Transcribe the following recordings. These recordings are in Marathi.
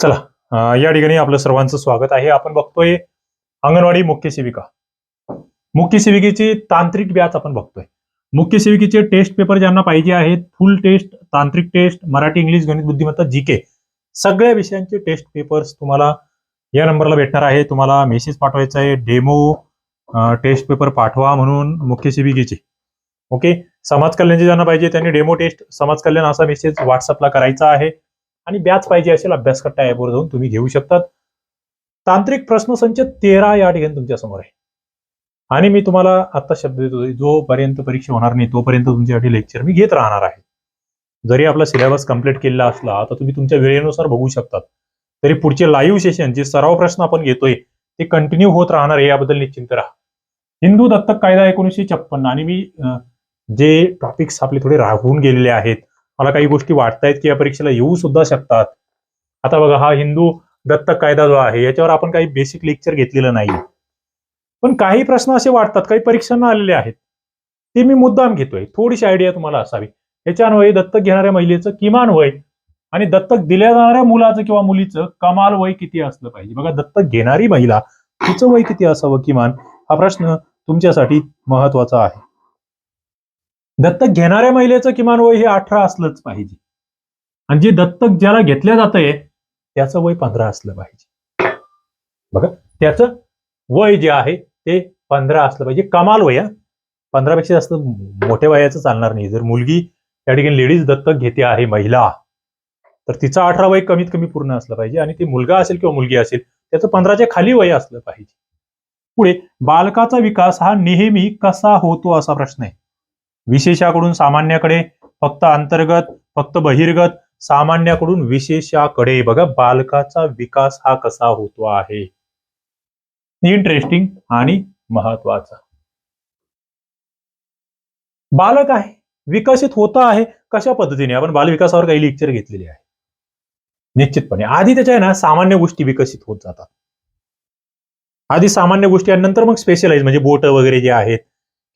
चला या ठिकाणी आपलं सर्वांचं स्वागत आहे. आपण बघतोय अंगणवाडी मुख्य सेविका. मुख्य सेविकेची तांत्रिक व्याज आपण बघतोय. मुख्य सेविकेचे टेस्ट पेपर ज्यांना पाहिजे आहेत फुल टेस्ट तांत्रिक टेस्ट मराठी इंग्लिश गणित बुद्धिमत्ता जी के सगळ्या विषयांचे टेस्ट पेपर्स तुम्हाला या नंबरला भेटणार आहे. तुम्हाला मेसेज पाठवायचा आहे. डेमो टेस्ट पेपर पाठवा म्हणून मुख्य सेविकेचे. ओके समाज कल्याणचे ज्यांना पाहिजे त्यांनी डेमो टेस्ट समाज कल्याण असा मेसेज व्हॉट्सअपला करायचा आहे. आणि बॅच पाहिजे असेल अभ्यास कट्टा ॲपवर जाऊन तुम्ही घेऊ शकतात. तांत्रिक प्रश्नसंच तेरा या ठिकाणी तुमच्यासमोर आहे. आणि मी तुम्हाला आता शब्द देतो जोपर्यंत परीक्षा होणार नाही तोपर्यंत तुमच्यासाठी लेक्चर मी घेत राहणार आहे. जरी आपला सिलेबस कंप्लीट केलेला असला तर तुम्ही तुमच्या वेळेनुसार बघू शकतात. तरी पुढचे लाईव्ह सेशन जे सराव प्रश्न आपण घेतोय ते कंटिन्यू होत राहणार आहे याबद्दल निश्चिंत राहा. हिंदू दत्तक कायदा एकोणीसशे छप्पन्न आणि मी जे टॉपिक्स आपले थोडे राहून गेलेले आहेत मला काही गोष्टी वाटतायत की या परीक्षेला येऊ सुद्धा शकतात. आता बघा हा हिंदू दत्तक कायदा जो आहे याच्यावर आपण काही बेसिक लेक्चर घेतलेलं नाही पण काही प्रश्न असे वाटतात काही परीक्षांना आलेले आहेत. ते मी मुद्दाम घेतोय. थोडीशी आयडिया तुम्हाला असावी. याच्यान्वये दत्तक घेणाऱ्या महिलेचं किमान वय आणि दत्तक दिल्या जाणाऱ्या मुलाचं किंवा मुलीचं कमाल वय किती असलं पाहिजे. बघा दत्तक घेणारी महिला तिचं वय किती असावं किमान? हा प्रश्न तुमच्यासाठी महत्त्वाचा आहे. दत्तक घेणाऱ्या महिलेचं किमान वय हे अठरा असलंच पाहिजे. आणि जे दत्तक ज्याला घेतल्या जातंय त्याचं वय पंधरा असलं पाहिजे. बघा त्याचं वय जे आहे ते पंधरा असलं पाहिजे. कमाल वय पंधरापेक्षा जास्त मोठ्या वयाचं चालणार नाही. जर मुलगी त्या ठिकाणी लेडीज दत्तक घेते आहे महिला तर तिचा अठरा वय कमीत कमी पूर्ण असलं पाहिजे. आणि ती मुलगा असेल किंवा मुलगी असेल त्याचं पंधराच्या खाली वय असलं पाहिजे. पुढे बालकाचा विकास हा नेहमी कसा होतो असा प्रश्न आहे. विशेषाकडून सामान्याकडे फक्त अंतर्गत फक्त बहिर्गत सामान्याकडून विशेषाकडे. बघा बालकाचा विकास हा कसा होतो आहे. इंटरेस्टिंग आणि महत्त्वाचा. बालक आहे विकसित होत आहे कशा पद्धतीने? आपण बालविकासावर काही लेक्चर घेतलेले आहे निश्चितपणे. आधी त्याच्या आहे ना सामान्य गोष्टी विकसित होत जातात. आधी सामान्य गोष्टी आणि नंतर मग स्पेशलाइज म्हणजे बोट वगैरे जे आहेत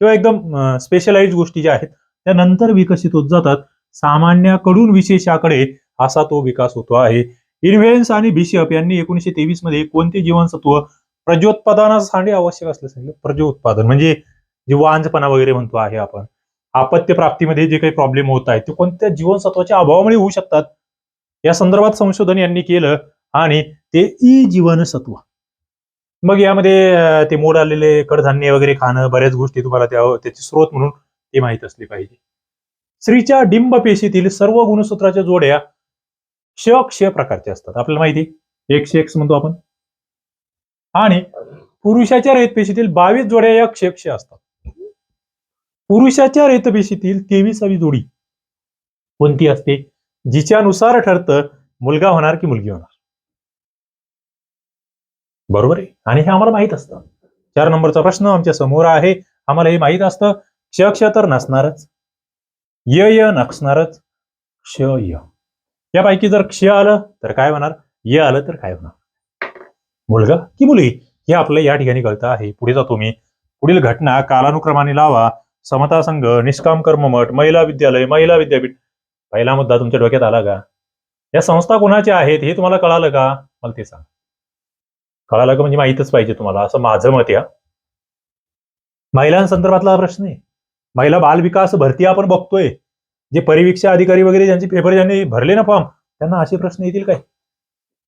किंवा एकदम स्पेशलाइज गोष्टी ज्या आहेत त्या नंतर विकसित होत जातात. सामान्याकडून विशेषाकडे असा तो विकास होतो आहे. इन्व्हेन्स आणि बिशप यांनी एकोणीशे तेवीसमध्ये कोणते जीवनसत्व प्रजोत्पादनासाठी आवश्यक असलं सांगितलं? प्रजोत्पादन म्हणजे जे वांजपणा वगैरे म्हणतो आहे आपण आपत्य प्राप्तीमध्ये जे काही प्रॉब्लेम होत आहेत ते कोणत्या जीवनसत्वाच्या अभावामुळे होऊ शकतात? या संदर्भात संशोधन यांनी केलं आणि ते ई जीवनसत्व. मग यामध्ये ते मोड आलेले कडधान्य वगैरे खाणं बऱ्याच गोष्टी तुम्हाला त्या त्याचे स्रोत म्हणून ते माहीत असली पाहिजे. स्त्रीच्या डिंब पेशीतील सर्व गुणसूत्राच्या जोड्या क्ष क्ष प्रकारच्या असतात. आपल्याला माहिती एक्स एक्स म्हणतो आपण. आणि पुरुषाच्या रेतपेशीतील बावीस जोड्या या क्ष असतात. पुरुषाच्या रेतपेशीतील तेवीसावी जोडी कोणती असते? जिच्यानुसार ठरतं मुलगा होणार की मुलगी होणार? बरोबर आहे? आणि हे आम्हाला माहीत असतं. चार नंबरचा प्रश्न आमच्यासमोर आहे. आम्हाला हे माहीत असतं क्ष तर नसणारच. य य नसणारच. क्ष य. यापैकी जर क्ष आलं तर काय होणार? य आलं तर काय होणार? मुलगा की मुलगी हे आपलं या ठिकाणी कळतं आहे. पुढे जातो मी. पुढील घटना कालानुक्रमाने लावा. समता संघ निष्काम कर्ममठ महिला विद्यालय महिला विद्यापीठ. पहिला मुद्दा तुमच्या डोक्यात आला का? या संस्था कोणाच्या आहेत हे तुम्हाला कळालं का? मला ते सांग. कळालं का? म्हणजे माहीतच पाहिजे तुम्हाला. असं माझं मत या महिलांसंदर्भातला हा प्रश्न आहे. महिला बाल विकास भरती आपण बघतोय. जे परिवीक्षा अधिकारी वगैरे ज्यांचे पेपर ज्यांनी भरले ना फॉर्म त्यांना असे प्रश्न येतील काय?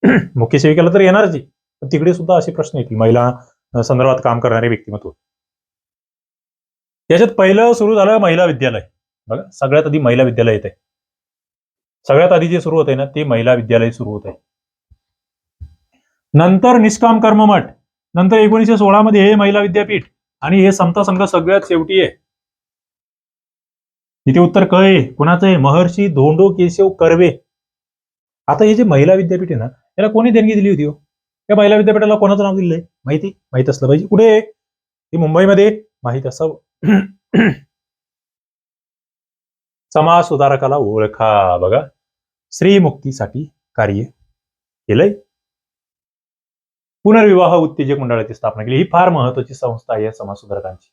मुख्य सेविकेला तर येणारच आहे. पण तिकडे सुद्धा असे प्रश्न येतील. महिला संदर्भात काम करणारे व्यक्तिमत्व. याच्यात पहिलं सुरू झालं महिला विद्यालय. बघा सगळ्यात आधी महिला विद्यालय येत आहे सगळ्यात आधी जे सुरू होत आहे ना ते महिला विद्यालय सुरू होत आहे नंतर निष्काम कर्ममठ नंतर एकोणीसशे सोळा मध्ये हे महिला विद्यापीठ आणि हे समता संघ सगळ्यात शेवटी आहे. इथे उत्तर क आहे कुणाचं आहे? महर्षी धोंडो केशव कर्वे. आता हे जे महिला विद्यापीठ आहे ना याला कोणी देणगी दिली होती हो? या महिला विद्यापीठाला कोणाचं नाव दिलंय? माहिती? माहीत असलं पाहिजे. कुठे आहे? हे मुंबईमध्ये माहीत असावं. समाज सुधारकाला ओळखा बघा. स्त्री मुक्तीसाठी कार्य केलंय. पुनर्विवाह उत्तेजक मंडळाची स्थापना केली. ही फार महत्वाची संस्था आहे या समाज सुधारकांची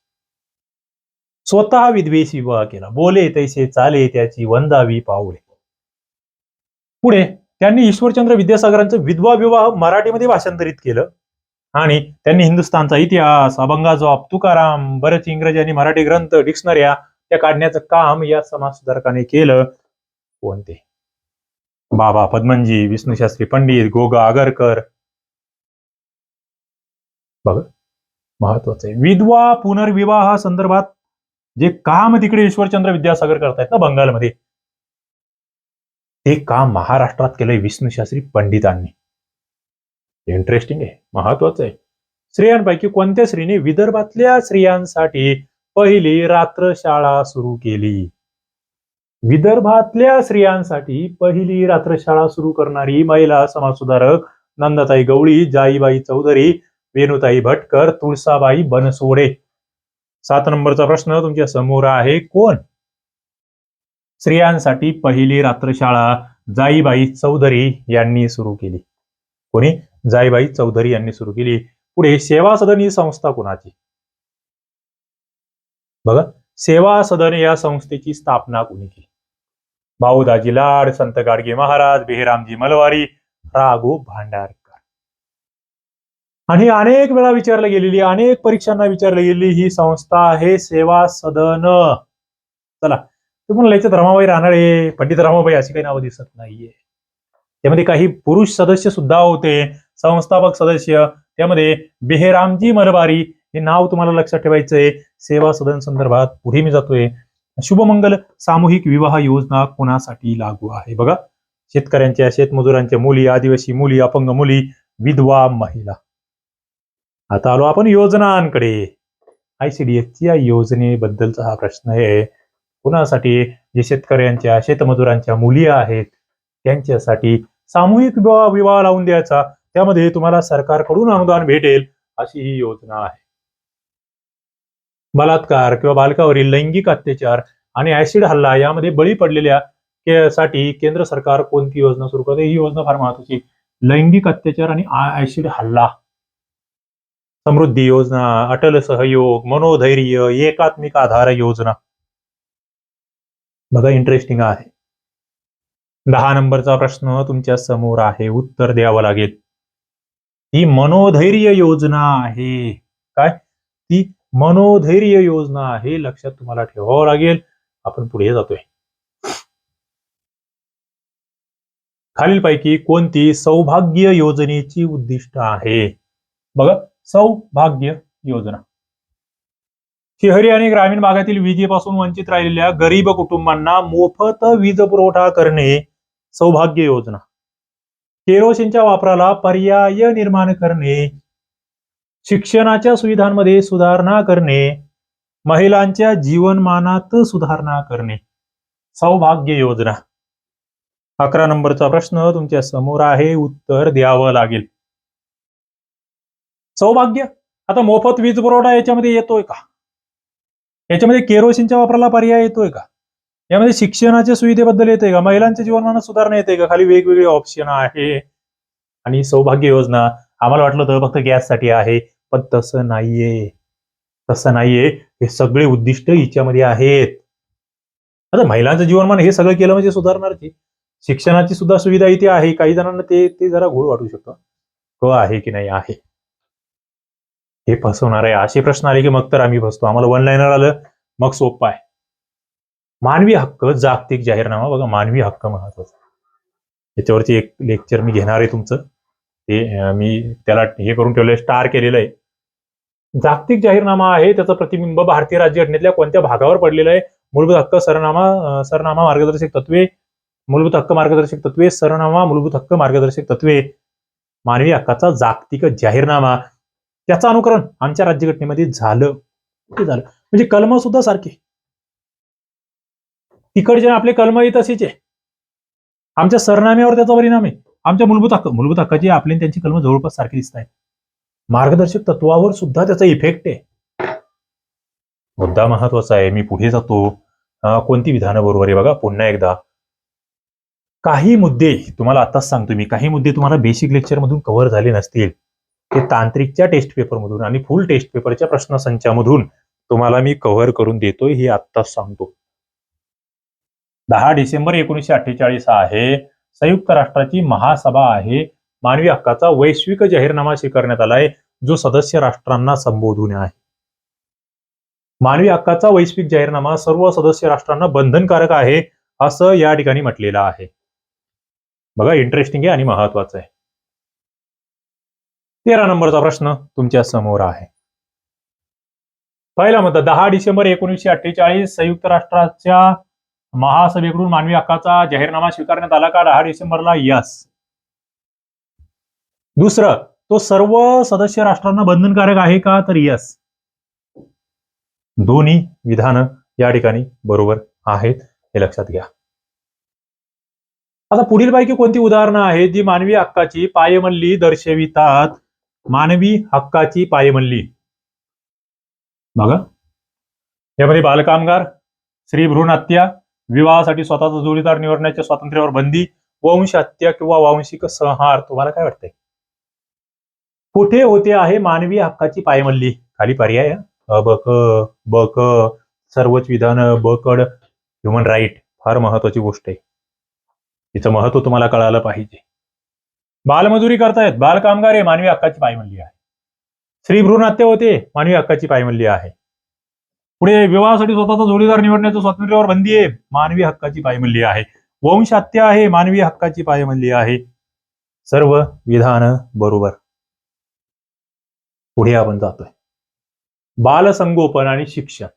स्वतः विद्वेष विवाह केला. बोले तैसे चाले त्याची वंदावी पावले पुढे त्यांनी ईश्वरचंद्र विद्यासागरांचं विधवा विवाह मराठीमध्ये भाषांतरित केलं. आणि त्यांनी हिंदुस्थानचा इतिहास अभंगाचा जॉब तुकाराम बरेच इंग्रजी आणि मराठी ग्रंथ डिक्शनऱ्या त्या काढण्याचं काम या समाजसुधारकाने केलं. कोणते? बाबा पद्मनजी विष्णुशास्त्री पंडित गोगा आगरकर बघा महत्वाचं आहे. विधवा पुनर्विवाह संदर्भात जे काम तिकडे ईश्वरचंद्र विद्यासागर करतायत ना बंगालमध्ये ते काम महाराष्ट्रात केलंय विष्णुशास्त्री पंडितांनी. इंटरेस्टिंग आहे महत्वाचं आहे. स्त्रियांपैकी कोणत्या स्त्रीने विदर्भातल्या स्त्रियांसाठी पहिली रात्रशाळा सुरू केली? विदर्भातल्या स्त्रियांसाठी पहिली रात्रशाळा सुरू करणारी महिला समाजसुधारक नंदाताई गवळी जाईबाई चौधरी वेणुताई भटकर तुळसाबाई बनसोडे. सात नंबरचा प्रश्न तुमच्यासमोर आहे कोण? स्त्रियांसाठी पहिली रात्रशाळा जाईबाई चौधरी यांनी सुरू केली. कोणी? जाईबाई चौधरी यांनी सुरू केली. पुढे सेवा सदन ही संस्था कोणाची? बघा सेवा सदन या संस्थेची स्थापना कोणी केली? भाऊदाजी लाड संत गाडगे महाराज बेहरामजी मलवारी राघो भांडार आणि अनेक वेळा विचारली गेलेली अनेक परीक्षांना विचारली गेलेली ही संस्था आहे सेवा सदन. चला तुम्हाला याच्यात रमाबाई रानडे पंडित रमाबाई अशी काही नावं दिसत नाहीये. त्यामध्ये काही पुरुष सदस्य सुद्धा होते संस्थापक सदस्य. त्यामध्ये बेहरामजी मरबारी हे नाव तुम्हाला लक्षात ठेवायचंय. सेवा सदन संदर्भात पुढे मी जातोय. शुभमंगल सामूहिक विवाह योजना कोणासाठी लागू आहे? बघा शेतकऱ्यांच्या शेतमजुरांच्या मुली आदिवासी मुली अपंग मुली विधवा महिला. आता आलो आपण योजनांकडे. आयसीडीएसच्या योजनेबद्दलचा हा प्रश्न आहे. कुणासाठी? जे शेतकऱ्यांच्या शेतमजुरांच्या मुली आहेत त्यांच्यासाठी सामूहिक विवाह विवाह लावून द्यायचा. त्यामध्ये तुम्हाला सरकारकडून अनुदान भेटेल अशी ही योजना आहे. बलात्कार किंवा बालकावरील लैंगिक अत्याचार आणि ऍसिड हल्ला यामध्ये बळी पडलेल्या के- साठी केंद्र सरकार कोणती योजना सुरू करते? ही योजना फार महत्वाची लैंगिक अत्याचार आणि ऍसिड हल्ला. समृद्धी योजना अटल सहयोग मनोधैर्य एकात्मिक आधार योजना बघा इंटरेस्टिंग आहे दहा नंबरचा प्रश्न तुमच्यासमोर आहे उत्तर द्यावं लागेल ही मनोधैर्य योजना आहे काय ती मनोधैर्य योजना आहे लक्षात तुम्हाला ठेवावं लागेल आपण पुढे जातोय खालीलपैकी कोणती सौभाग्य योजनेची उद्दिष्ट आहे बघा सौभाग्य योजना. शहरी आणि ग्रामीण भागातील विजेपासून वंचित राहिलेल्या गरीब कुटुंबांना मोफत वीज पुरवठा करणे सौभाग्य योजना. केरोसिनच्या वापराला पर्याय निर्माण करणे शिक्षणाच्या सुविधांमध्ये सुधारणा करणे महिलांच्या जीवनमानात सुधारणा करणे. सौभाग्य योजना. अकरा नंबरचा प्रश्न तुमच्यासमोर आहे उत्तर द्यावं लागेल. सौभाग्य. आता मोफत वीज पुरवठा याच्यामध्ये येतोय का? याच्यामध्ये केरोसिनच्या वापराला पर्याय येतोय का? यामध्ये शिक्षणाच्या सुविधेबद्दल येते का? महिलांच्या जीवनमानात सुधारणा येते का? खाली वेगवेगळे ऑप्शन आहे. आणि सौभाग्य योजना आम्हाला वाटलं होतं फक्त गॅससाठी आहे पण तसं नाहीये. तसं नाहीये. हे सगळे उद्दिष्ट हिच्यामध्ये आहेत. आता महिलांचं जीवनमान हे सगळं केलं म्हणजे सुधारणारची. शिक्षणाची सुद्धा सुविधा इथे आहे. काही जणांना ते ते जरा घोळ वाटू शकतं. क आहे की नाही आहे? हे फसवणार आहे. असे प्रश्न आले की मग तर आम्ही फसतो. आम्हाला वन लाईनर आलं मग सोपं आहे. मानवी हक्क जागतिक जाहीरनामा. बघा मानवी हक्क महत्त्वाचा याच्यावरती एक लेक्चर मी घेणार आहे तुमचं. ते मी त्याला हे करून ठेवलंय स्टार केलेलं आहे. जागतिक जाहीरनामा आहे त्याचं प्रतिबिंब भारतीय राज्यघटनेतल्या कोणत्या भागावर पडलेलं आहे? मूलभूत हक्क सरनामा सरनामा मार्गदर्शक तत्वे. मूलभूत हक्क मार्गदर्शक तत्वे सरनामा मूलभूत हक्क मार्गदर्शक तत्वे. मानवी हक्काचा जागतिक जाहीरनामा. त्याचं अनुकरण आमच्या राज्यघटनेमध्ये झालं. झालं. म्हणजे कलम सुद्धा सारखे. तिकडचे आपले कलमही तसेच आहे. आमच्या सरनाम्यावर त्याचा परिणाम आहे. आमच्या मूलभूत हक्क मूलभूत हक्काची आपली त्यांची कलम जवळपास सारखी दिसत आहेत. मार्गदर्शक तत्वावर सुद्धा त्याचा इफेक्ट आहे. मुद्दा महत्त्वाचा आहे. मी पुढे जातो. कोणती विधानं बरोबर आहे बघा. पुन्हा एकदा. काही मुद्दे तुम्हाला आताच सांगतो मी काही मुद्दे तुम्हाला बेसिक लेक्चर मधून कव्हर झाले नसतील. ते तांत्रिकच्या टेस्ट पेपर मधून आणि फुल टेस्ट पेपरच्या प्रश्नसंचामधून तुम्हाला मी कव्हर करून देतोय हे आत्ताच सांगतो. दहा डिसेंबर एकोणीसशे अठ्ठेचाळीस आहे. संयुक्त राष्ट्राची महासभा आहे. मानवी हक्काचा वैश्विक जाहीरनामा स्वीकारण्यात आलाय जो सदस्य राष्ट्रांना संबोधून आहे. मानवी हक्काचा वैश्विक जाहीरनामा सर्व सदस्य राष्ट्रांना बंधनकारक आहे असं या ठिकाणी म्हटलेलं आहे. बघा इंटरेस्टिंग आहे आणि महत्वाचं आहे. तेरा नंबरचा प्रश्न तुमच्यासमोर आहे. पहिला मुद्दा दहा डिसेंबर एकोणीसशे अठ्ठेचाळीस संयुक्त राष्ट्राच्या महासभेकडून मानवी हक्काचा जाहीरनामा स्वीकारण्यात आला का? दहा डिसेंबरला यस दुसरं तो सर्व सदस्य राष्ट्रांना बंधनकारक आहे का? तर यस दोन्ही विधानं या ठिकाणी बरोबर आहेत हे लक्षात घ्या. आता पुढील पैकी कोणती उदाहरणं आहेत जी मानवी हक्काची पायमल्ली दर्शवितात? मानवी हक्काची पायमल्ली. बघा. यामध्ये बालकामगार स्त्री भ्रूण हत्या विवाहासाठी स्वतःचा जोडीदार निवडण्याच्या स्वातंत्र्यावर बंदी वंश हत्या किंवा वांशिक संहार तुम्हाला काय वाटतंय? कुठे होते आहे मानवी हक्काची पायमल्ली? खाली पर्याय बक बक क ब क सर्वच विधान बकड ह्युमन राईट फार महत्वाची गोष्ट आहे. तिचं महत्त्व तुम्हाला कळालं पाहिजे. बालमजुरी करतायत बालकामगार आहे मानवी हक्काची पायमल्ली आहे. स्त्री भ्रूण हत्या होते मानवी हक्काची पायमल्ली आहे. पुढे विवाहासाठी स्वतःचा जोडीदार निवडण्याचं स्वातंत्र्यावर बंदी आहे मानवी हक्काची पायमल्ली आहे. वंश हत्या आहे मानवी हक्काची पायमल्ली आहे. सर्व विधान बरोबर. पुढे आपण जातोय. बालसंगोपन आणि शिक्षण.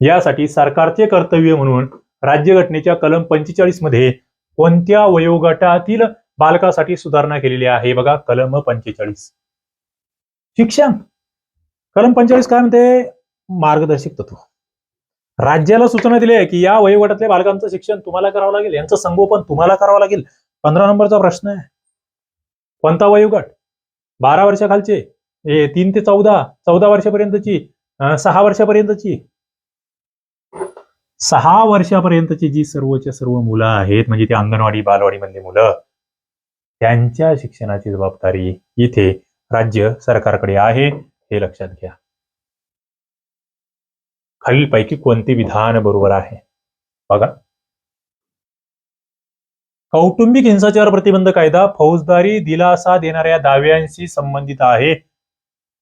यासाठी सरकारचे कर्तव्य म्हणून राज्यघटनेच्या कलम पंचेचाळीसमध्ये कोणत्या वयोगटातील बालकासाठी सुधारणा केलेली आहे? बघा कलम पंचेचाळीस. शिक्षण. कलम पंचेचाळीस काय म्हणते? मार्गदर्शक तत्व. राज्याला सूचना दिली आहे की या वयोगटातल्या बालकांचं शिक्षण तुम्हाला करावं लागेल यांचं संगोपन तुम्हाला करावं लागेल. पंधरा नंबरचा प्रश्न आहे. कोणता वयोगट? बारा वर्षाखालचे. तीन ते चौदा. चौदा वर्षापर्यंतची. सहा वर्षापर्यंतची. सहा वर्षापर्यंतची जी सर्वच्या सर्व मुलं आहेत म्हणजे ती अंगणवाडी बालवाडीमधली मुलं त्यांच्या शिक्षणाची जबाबदारी इथे राज्य सरकारकडे आहे हे लक्षात घ्या. खालीलपैकी कोणते विधान बरोबर आहे? बघा. कौटुंबिक हिंसाचार प्रतिबंध कायदा फौजदारी दिलासा देणाऱ्या दाव्यांशी संबंधित आहे.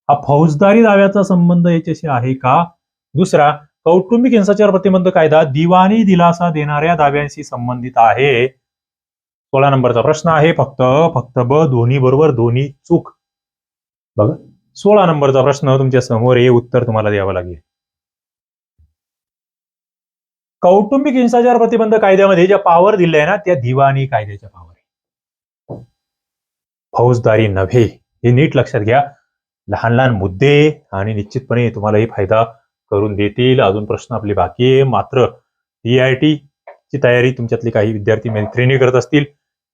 हा फौजदारी दाव्याचा संबंध याच्याशी आहे का? दुसरा कौटुंबिक हिंसाचार प्रतिबंध कायदा दिवाणी दिलासा देणाऱ्या दाव्यांशी संबंधित आहे. सोळा नंबरचा प्रश्न आहे फक्त फक्त ब दोन्ही बरोबर दोन्ही चूक. बघा सोळा नंबरचा प्रश्न तुमच्यासमोर हे उत्तर तुम्हाला द्यावं लागेल. कौटुंबिक हिंसाचार प्रतिबंध कायद्यामध्ये ज्या पावर दिल्या आहे ना त्या दिवाणी कायद्याच्या पावर आहे फौजदारी नव्हे हे नीट लक्षात घ्या. लहान लहान मुद्दे आणि निश्चितपणे तुम्हाला हे फायदा करून देतील. अजून प्रश्न आपले बाकी आहे. मात्र टी आय टी ची तयारी तुमच्यातले काही विद्यार्थी मैत्रिणी करत असतील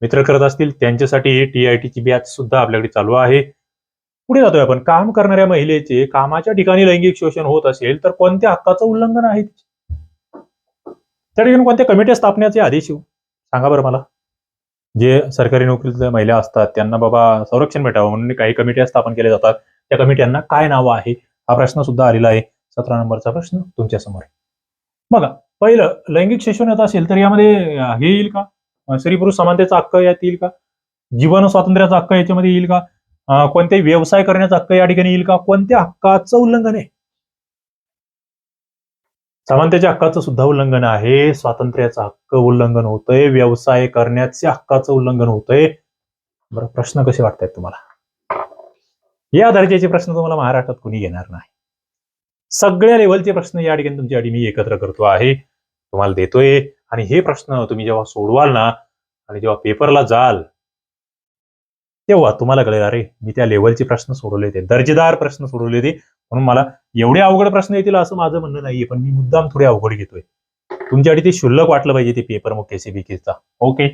मित्र करत असतील त्यांच्यासाठी टी आय टीची बॅच सुद्धा आपल्याकडे चालू आहे. पुढे जातोय आपण. काम करणाऱ्या महिलेचे कामाच्या ठिकाणी लैंगिक शोषण होत असेल तर कोणत्या हक्काचं उल्लंघन आहे? त्या ठिकाणी कोणत्या कमिट्या स्थापण्याचे आदेश येऊ? सांगा बरं मला. जे सरकारी नोकरीतल्या महिला असतात त्यांना बाबा संरक्षण भेटावं म्हणून काही कमिट्या स्थापन केल्या जातात. त्या कमिट्यांना काय नावं आहे? हा प्रश्न सुद्धा आलेला आहे. सतरा नंबरचा प्रश्न तुमच्यासमोर. बघा पहिलं लैंगिक शोषण येत असेल तर यामध्ये हे येईल का? स्त्री पुरुष समानतेचा हक्क यात येईल का? जीवन स्वातंत्र्याचा हक्क याच्यामध्ये येईल का? कोणत्याही व्यवसाय करण्याचा हक्क या ठिकाणी येईल का? कोणत्या हक्काचं उल्लंघन आहे? समानतेच्या हक्काचं सुद्धा उल्लंघन आहे. स्वातंत्र्याचा हक्क उल्लंघन होतंय. व्यवसाय करण्याच्या हक्काचं उल्लंघन होतंय. बरं प्रश्न कसे वाटतायत तुम्हाला? या दर्जाचे प्रश्न तुम्हाला महाराष्ट्रात कुणी घेणार नाही. सगळ्या लेवलचे प्रश्न या ठिकाणी तुमच्यासाठी मी एकत्र करतो आहे. तुम्हाला देतोय. आणि हे प्रश्न तुम्ही जेव्हा सोडवाल ना आणि जेव्हा पेपरला जाल तेव्हा तुम्हाला कळेल अरे मी त्या लेवलचे प्रश्न सोडवले ते दर्जेदार प्रश्न सोडवले ते म्हणून मला एवढे अवघड प्रश्न येतील असं माझं म्हणणं नाहीये पण मी मुद्दाम थोडे अवघड घेतोय. तुमच्यासाठी ते शुल्लक वाटलं पाहिजे ते पेपर मग केसीबीकेचा ओके?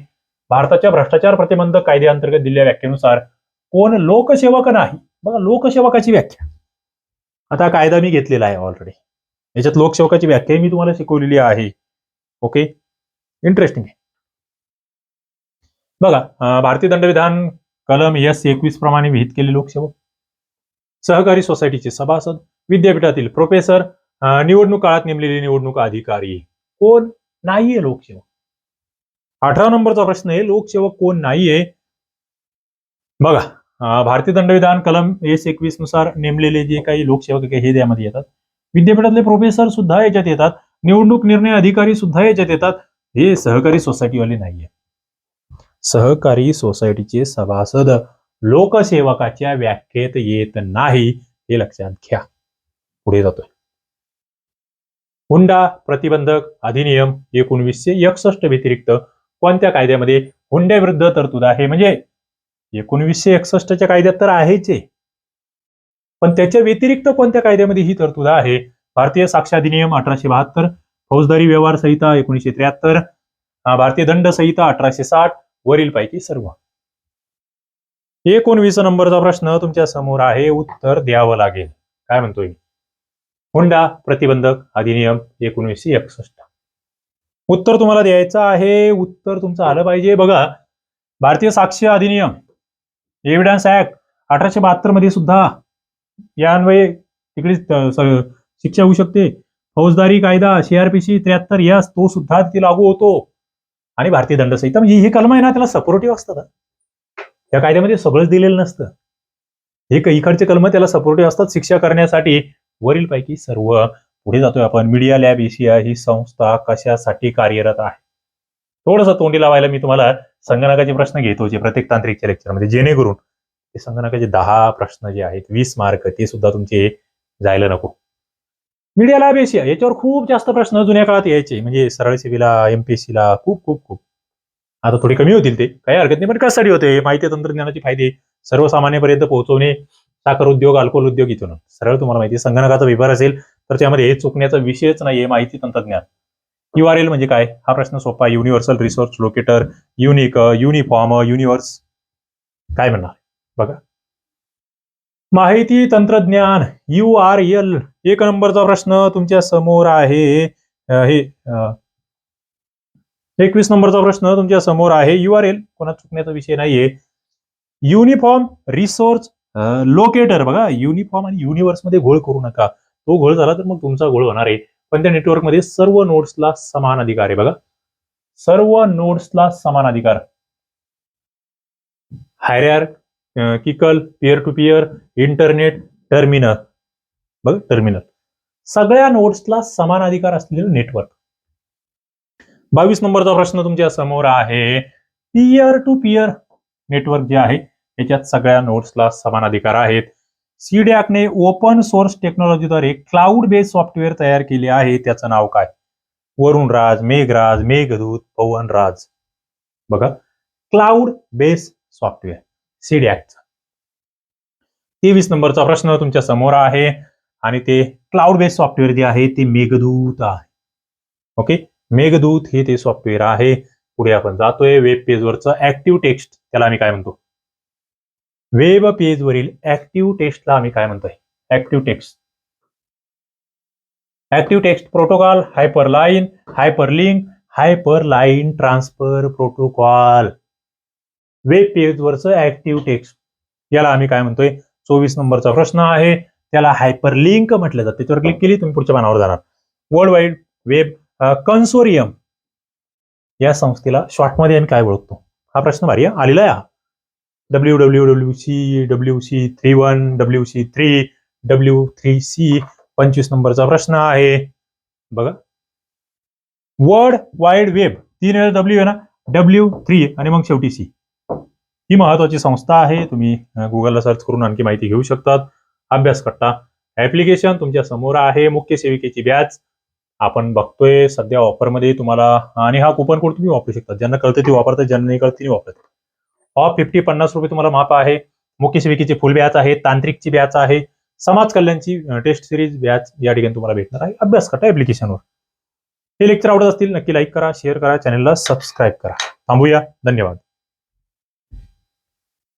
भारताच्या भ्रष्टाचार प्रतिबंधक कायद्याअंतर्गत दिलेल्या व्याख्येनुसार कोण लोकसेवक नाही? बघा लोकसेवकाची व्याख्या. आता हा कायदा मी घेतलेला आहे ऑलरेडी याच्यात लोकसेवकाची व्याख्या मी तुम्हाला शिकवलेली आहे. ओके इंटरेस्टिंग आहे. बघा भारतीय दंडविधान कलम एस एकवीस प्रमाणे विहित केले लोकसेवक. सहकारी सोसायटीचे सभासद विद्यापीठातील प्रोफेसर निवडणूक काळात नेमलेले निवडणूक अधिकारी. कोण? नाहीये लोकसेवक. अठरा नंबरचा प्रश्न आहे लोकसेवक कोण नाहीये? बघा भारतीय दंडविधान कलम एस एकवीसनुसार नेमलेले जे काही लोकसेवक आहे हे त्यामध्ये येतात. विद्यापीठातले प्रोफेसर सुद्धा याच्यात येतात. निवडणूक निर्णय अधिकारी सुद्धा याच्यात येतात. हे सहकारी सोसायटीवाले नाहीये. सहकारी सोसायटीचे सभासद लोकसेवकाच्या व्याख्येत येत नाही हे लक्षात घ्या. पुढे जातोय. हुंडा प्रतिबंधक अधिनियम एकोणवीसशे एकसष्ट व्यतिरिक्त कोणत्या कायद्यामध्ये हुंड्याविरुद्ध तरतूद आहे? म्हणजे एकोणवीसशे एकसष्टच्या कायद्यात तर आहेच आहे पण त्याच्या व्यतिरिक्त कोणत्या कायद्यामध्ये ही तरतूद आहे? भारतीय साक्ष अधिनियम अठराशे बहात्तर फौजदारी व्यवहार संहिता एकोणीसशे त्र्याहत्तर भारतीय दंड संहिता अठराशे साठ वरील पैकी सर्व. एकोणवीस नंबरचा प्रश्न तुमच्यासमोर आहे उत्तर द्यावं लागेल. काय म्हणतोय? हुंडा प्रतिबंधक अधिनियम एकोणीसशे एकसष्ट. उत्तर तुम्हाला द्यायचं आहे उत्तर तुमचं आलं पाहिजे. बघा भारतीय साक्ष अधिनियम एव्हिडन्स ऍक्ट अठराशे बहात्तरमध्ये सुद्धा या अन्वये तिकडे शिक्षा होऊ शकते. फौजदारी कायदा सीआरपीसी त्र्याहत्तर यास तो सुद्धा तिथे लागू होतो. आणि भारतीय दंड संहिता म्हणजे हे कलम आहे ना त्याला सपोर्टिव्ह असतात या कायद्यामध्ये सगळंच दिलेलं नसतं. हे इकडचे कलम त्याला सपोर्टिव्ह असतात. शिक्षा करण्यासाठी वरील पैकी सर्व पुढे जातोय आपण. मीडिया लॅब एशिया ही संस्था कशासाठी कार्यरत आहे? थोडंसं तोंडी लावायला मी तुम्हाला संगणकाचे प्रश्न घेतो जे प्रत्येक तांत्रिकच्या लेक्चरमध्ये म्हणजे जेणेकरून ते संगणकाचे दहा प्रश्न जे आहेत वीस मार्क ते सुद्धा तुमचे जायला नको. मीडिया लॅब एशिया याच्यावर खूप जास्त प्रश्न जुन्या काळात यायचे. म्हणजे सरळ सेवेला एमपीएससीला खूप खूप खूप. आता थोडे कमी होतील ते. काही हरकत नाही पण कशासाठी होते? माहिती तंत्रज्ञानाचे फायदे. सर्वसामान्यपर्यंत पोहोचवणे साखर उद्योग अल्कोहोल उद्योग इथून. सरळ तुम्हाला माहिती संगणकाचा विभाग असेल तर त्यामध्ये हे चुकण्याचा विषयच नाहीये माहिती तंत्रज्ञान. युआरएल म्हणजे काय? हा प्रश्न सोपा. Universal resource locator unique uniform universe काय म्हणणार? बघा. माहिती तंत्रज्ञान यू आर एल. एक नंबरचा प्रश्न तुमच्यासमोर आहे. हे एकवीस नंबरचा प्रश्न तुमच्यासमोर आहे. यू आर एल कोणा चुकण्याचा विषय नाहीये. युनिफॉर्म रिसोर्स लोकेटर बघा युनिफॉर्म आणि युनिव्हर्समध्ये घोळ करू नका. तो घोळ झाला तर मग तुमचा घोळ होणार आहे. पण त्या नेटवर्कमध्ये सर्व नोड्सला समान अधिकार आहे बघा. सर्व नोड्सला समान अधिकार. Hierarchical peer to peer internet terminal बघ टर्मिनल सगळ्या नोड्सला समान अधिकार असलेलं नेटवर्क बावीस नंबरचा प्रश्न तुमच्यासमोर आहे. पियर टू पियर नेटवर्क जे आहे याच्यात सगळ्या नोड्सला समान अधिकार आहेत. सीडॅकने ओपन सोर्स टेक्नॉलॉजीद्वारे क्लाउड बेस्ड सॉफ्टवेअर तयार केले आहे. त्याचं नाव काय? वरुणराज मेघराज मेघदूत पवनराज. बघा क्लाउड बेस्ड सॉफ्टवेअर सीडॅकचं तेवीस नंबरचा प्रश्न तुमच्यासमोर आहे आणि ते क्लाउड बेस्ड सॉफ्टवेअर जे आहे ते मेघदूत आहे. ओके मेघदूत हे ते सॉफ्टवेअर आहे. पुढे आपण जातोय. वेब पेजवरचं ऍक्टिव्ह टेक्स्ट त्याला आम्ही काय म्हणतो? वेब पेजवरील ऍक्टिव्ह टेक्स्टला आम्ही काय म्हणतोय? Active text active text protocol hyperline hyperlink hyperline transfer protocol web पेजवरचं active text याला आम्ही काय म्हणतोय? चोवीस नंबरचा प्रश्न आहे. त्याला हायपरलिंक म्हटलं जातं. त्याच्यावर क्लिक केली तुम्ही पुढच्या पानावर जाणार. वर्ल्ड वाईड वेब कन्सोरियम या संस्थेला शॉर्टमध्ये आम्ही काय ओळखतो? हा प्रश्न भारी आलेला आहे W W W C W C three one W C three W three C पंचवीस नंबरचा प्रश्न आहे. बघा. वर्ल्ड वाईड वेब तीन वेळा डब्ल्यू आहे ना? डब्ल्यू थ्री आणि मग शेवटी सी ही महत्वाची संस्था आहे. तुम्ही गुगलला सर्च करून आणखी माहिती घेऊ शकतात. अभ्यास करता ऍप्लिकेशन तुमच्यासमोर आहे. मुख्य सेविकेची बॅच आपण बघतोय सध्या ऑफरमध्ये तुम्हाला आणि हा कुपन कोड तुम्ही वापरू शकता. ज्यांना कळतं ते वापरतात ज्यांना नाही कळत ते वापरतात ऑफ फिफ्टी पन्नास रुपये तुम्हाला माप आहे. मुकेश सेविकेची फुल बॅच आहे तांत्रिकची बॅच आहे समाज कल्याणची टेस्ट सिरीज बॅच या ठिकाणी तुम्हाला भेटणार आहे. अभ्यास करता ऍप्लिकेशनवर हे लेक्चर आवडत असतील नक्की लाईक करा शेअर करा चॅनलला सबस्क्राईब करा. थांबूया. धन्यवाद.